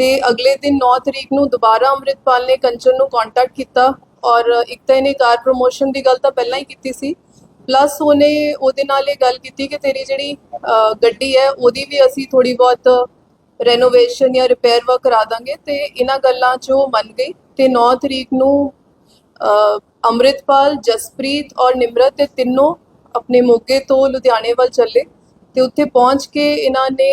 ਤੇ ਅਗਲੇ ਦਿਨ 9 ਤਰੀਕ ਨੂੰ ਦੁਬਾਰਾ ਅੰਮ੍ਰਿਤਪਾਲ ਨੇ ਕੰਚਨ ਨੂੰ ਕੰਟੈਕਟ ਕੀਤਾ ਔਰ ਇੱਕ ਤਾਂ ਇਹਨੇ ਕਾਰ ਪ੍ਰੋਮੋਸ਼ਨ ਦੀ ਗੱਲ ਤਾਂ ਪਹਿਲਾਂ ਹੀ ਕੀਤੀ ਸੀ ਪਲੱਸ ਉਹਨੇ ਉਹਦੇ ਨਾਲ ਇਹ ਗੱਲ ਕੀਤੀ ਕਿ ਤੇਰੀ ਜਿਹੜੀ ਗੱਡੀ ਹੈ ਉਹਦੀ ਵੀ ਅਸੀਂ ਥੋੜੀ ਬਹੁਤ ਰੈਨੋਵੇਸ਼ਨ ਜਾਂ ਰਿਪੇਅਰ ਵਰਕ ਕਰਾ ਦਾਂਗੇ ਤੇ ਇਹਨਾਂ ਗੱਲਾਂ 'ਚ ਉਹ ਮੰਨ ਗਈ ਤੇ 9 ਤਰੀਕ ਨੂੰ ਅ, ਅੰਮ੍ਰਿਤਪਾਲ ਜਸਪ੍ਰੀਤ ਔਰ ਨਿਮਰਤ ਤੇ ਤਿੰਨੋਂ ਆਪਣੇ ਮੋਗੇ ਤੋਂ ਲੁਧਿਆਣੇ ਵੱਲ ਚੱਲੇ ਤੇ ਉੱਥੇ ਪਹੁੰਚ ਕੇ ਇਹਨਾਂ ਨੇ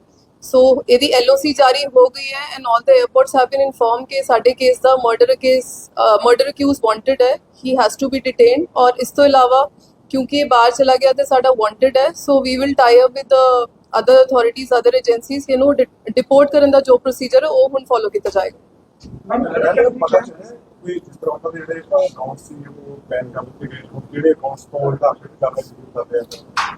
ਸੋ ਇਹਦੀ ਐਲਓਸੀ ਜਾਰੀ ਹੋ ਗਈ ਹੈ and all the airports have been inform ਕਿ ਸਾਡੇ ਕੇਸ ਦਾ murder case murder accused wanted ਹੈ he has to be detained ਔਰ ਇਸ ਤੋਂ ਇਲਾਵਾ ਕਿਉਂਕਿ ਇਹ ਬਾਹਰ ਚਲਾ ਗਿਆ ਤੇ ਸਾਡਾ ਵਾਂਟਡ ਹੈ so we will tie up with other authorities other agencies ਇਹਨੂੰ ਡਿਪੋਰਟ ਕਰਨ ਦਾ ਜੋ ਪ੍ਰੋਸੀਜਰ ਹੈ, ਉਹ ਹੁਣ ਫੋਲੋ ਕੀਤਾ ਜਾਏਗਾ। ਮੈਮ ਇਹਨਾਂ ਨੂੰ ਪਤਾ ਚੱਲਿਆ? ਕੋਈ ਜਿਸ ਤਰ੍ਹਾਂ ਉਹਨਾਂ ਦੇ ਜਿਹੜੇ ਅਕਾਊਂਟ ਸੀ ਉਹ ਬੈਨ ਕਰ ਦਿੱਤੇ ਗਏ ਉਹ ਕਿਹੜੇ ਅਕਾਊਂਟਸ ਤੋਂ ਉਹਦਾ ਅਪਡੇਟ ਕਰਨਾ ਸ਼ੁਰੂ ਕਰ ਰਿਹਾ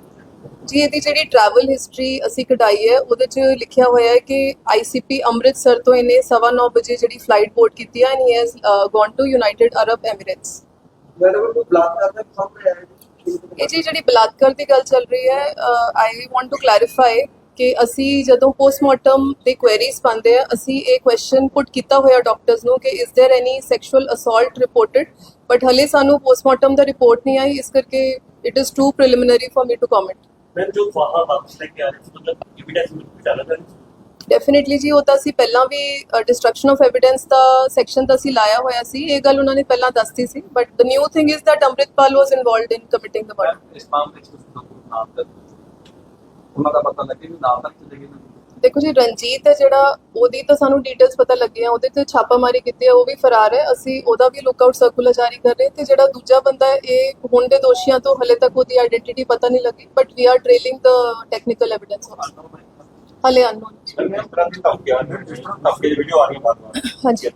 ਜੀ ਇਹਦੀ ਜਿਹੜੀ ਟਰੈਵਲ ਹਿਸਟਰੀ ਅਸੀਂ ਕਢਾਈ ਹੈ ਉਹਦੇ 'ਚ ਲਿਖਿਆ ਹੋਇਆ ਹੈ ਕਿ ਆਈਸੀਪੀ ਅੰਮ੍ਰਿਤਸਰ ਤੋਂ ਇਹਨੇ 9:30 ਵਜੇ ਜਿਹੜੀ ਫਲਾਈਟ ਬੋਰਡ ਕੀਤੀ ਹੈ and he has gone to United Arab Emirates ਇਹ ਜੀ ਜਿਹੜੀ ਬਲਾਤਕਾਰ ਦੀ ਗੱਲ ਚੱਲ ਰਹੀ ਹੈ ਆਈ ਵਾਂਟ ਟੂ ਕਲੈਰੀਫਾਈ ਕਿ ਅਸੀਂ ਜਦੋਂ ਪੋਸਟਮਾਰਟਮ ਤੇ ਕੁਐਰੀਜ਼ ਪਾਉਂਦੇ ਆ ਅਸੀਂ ਇਹ ਕੁਐਸਚਨ ਪੁੱਟ ਕੀਤਾ ਹੋਇਆ ਡਾਕਟਰਸ ਨੂੰ ਕਿ is there any sexual assault reported but ਹਲੇ ਸਾਨੂੰ ਪੋਸਟਮਾਰਟਮ ਦਾ ਰਿਪੋਰਟ ਨਹੀਂ ਆਈ ਇਸ ਕਰਕੇ it is too preliminary for me to comment ma'am ਜੋ ਫਾਹਾ ਵਾਪਸ ਲੈ ਕੇ ਆ ਰਹੇ ਸੀ ਮਤਲਬ ਐਵੀਡੈਂਸ ਨੂੰ ਚੱਲ ਰਿਹਾ ਸੀ। ਡੈਫੀਨਿਟਲੀ ਜੀ ਉਹ ਤਾਂ ਅਸੀਂ ਪਹਿਲਾਂ ਵੀ ਡਿਸਟਰਕਸ਼ਨ ਆਫ ਐਵੀਡੈਂਸ ਦਾ ਸੈਕਸ਼ਨ ਤਾਂ ਅਸੀਂ ਲਾਇਆ ਹੋਇਆ ਸੀ ਇਹ ਗੱਲ ਉਹਨਾਂ ਨੇ ਪਹਿਲਾਂ ਦੱਸਤੀ ਸੀ but the new thing is that Amritpal was involved in committing the murder ਇਸ ਮਾਮਲੇ ਵਿੱਚ ਕੁਝ ਨਾਮ ਦਾ ਉਹਨਾਂ ਦਾ ਪਤਾ ਲੱਗੇ ਵੀ ਨਾਮ ਤਾਂ ਚਲੇ ਗਏ ਦੇਖੋ ਜੀ ਰਣਜੀਤ ਹੈ ਜਿਹੜਾ ਉਹਦੀ ਤਾਂ ਸਾਨੂੰ ਡੀਟੇਲਸ ਪਤਾ ਲੱਗੇ ਆ ਉਹਦੇ ਤੇ ਛਾਪਾਮਾਰੀ ਕੀਤੀ ਹੈ ਉਹ ਵੀ ਫਰਾਰ ਹੈ। ਅਸੀਂ ਉਹਦਾ ਵੀ ਲੁੱਕਆਊਟ ਸਰਕੂਲਰ ਜਾਰੀ ਕਰ ਰਹੇ ਤੇ ਜਿਹੜਾ ਦੂਜਾ ਬੰਦਾ ਹੈ ਇਹ ਹੁਣ ਦੇ ਦੋਸ਼ੀਆਂ ਤੋਂ ਹਲੇ ਤੱਕ ਉਹਦੀ ਆਇਡੈਂਟੀਟੀ ਪਤਾ ਨਹੀਂ ਲੱਗੀ but we are trailing the technical evidence ਹਲੇ ਅਨਨੋਨ ਹਾਂਜੀ।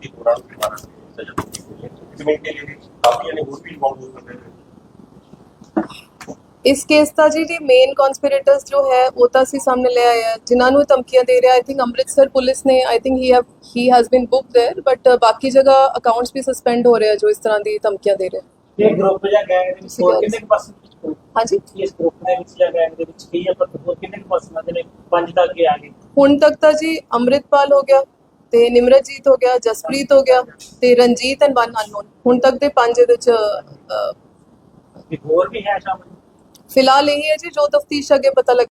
ਜ਼ਮੀਨ ਕੇ ਲਈ ਕਾਫੀ ਨੇ ਹੋਰ ਵੀ ਇਨਵੋਲਵ ਹੋ ਸਕਦੇ ਇਸ ਕੇਸ ਦਾ ਜੀ ਜੀ ਮੇਨ ਕਨਸਪੀਰੇਟਰਸ ਜੋ ਹੈ ਉਹ ਤਾਂ ਅਸੀਂ ਸਾਹਮਣੇ ਲੈ ਆਏ ਆ ਜਿਨ੍ਹਾਂ ਨੂੰ ਇਹ ਧਮਕੀਆਂ ਦੇ ਰਿਹਾ ਆਈ ਥਿੰਕ ਅੰਮ੍ਰਿਤਸਰ ਪੁਲਿਸ ਨੇ I think he have he has been booked there but ਬਾਕੀ ਜਗ੍ਹਾ ਅਕਾਊਂਟਸ ਵੀ ਸਸਪੈਂਡ ਹੋ ਰਹੇ ਆ ਜੋ ਇਸ ਤਰ੍ਹਾਂ ਦੀ ਧਮਕੀਆਂ ਦੇ ਰਹੇ ਆ। ਇਹ ਗਰੁੱਪ ਜਾਂ ਗੈਂਗ ਦੇ ਵਿੱਚ ਹੋਰ ਕਿੰਨੇ ਕੁ ਪਰਸੈਂਟ ਵਿੱਚ ਹਾਂਜੀ ਇਸ ਗਰੁੱਪ ਦੇ ਵਿੱਚ ਜਾਂ ਗੈਂਗ ਦੇ ਵਿੱਚ ਕੀ ਹੈ ਪਰ ਹੋਰ ਕਿੰਨੇ ਕੁ ਪਰਸੈਂਟ ਨੇ ਪੰਜ ਤੱਕ ਅੱਗੇ ਆ ਗਏ ਹੁਣ ਤੱਕ ਤਾਂ ਜੀ ਅੰਮ੍ਰਿਤਪਾਲ ਹੋ ਗਿਆ ਤੇ ਨਿਮਰਤਜੀਤ ਹੋ ਗਿਆ ਜਸਪ੍ਰੀਤ ਹੋ ਗਿਆ ਤੇ ਰਣਜੀਤ ਐਂਡ ਵਨ ਅਨਨੋਨ ਹੁਣ ਤੱਕ ਦੇ ਪੰਜ ਇਹਦੇ ਚ ਅਹ, ਕਿ ਹੋਰ ਵੀ ਹੈ ਸ਼ਾਮਲ ਫਿਲਹਾਲ ਇਹ ਹੈ ਜੀ ਜੋ ਤਫਤੀਸ਼ ਅੱਗੇ ਪਤਾ ਲੱਗ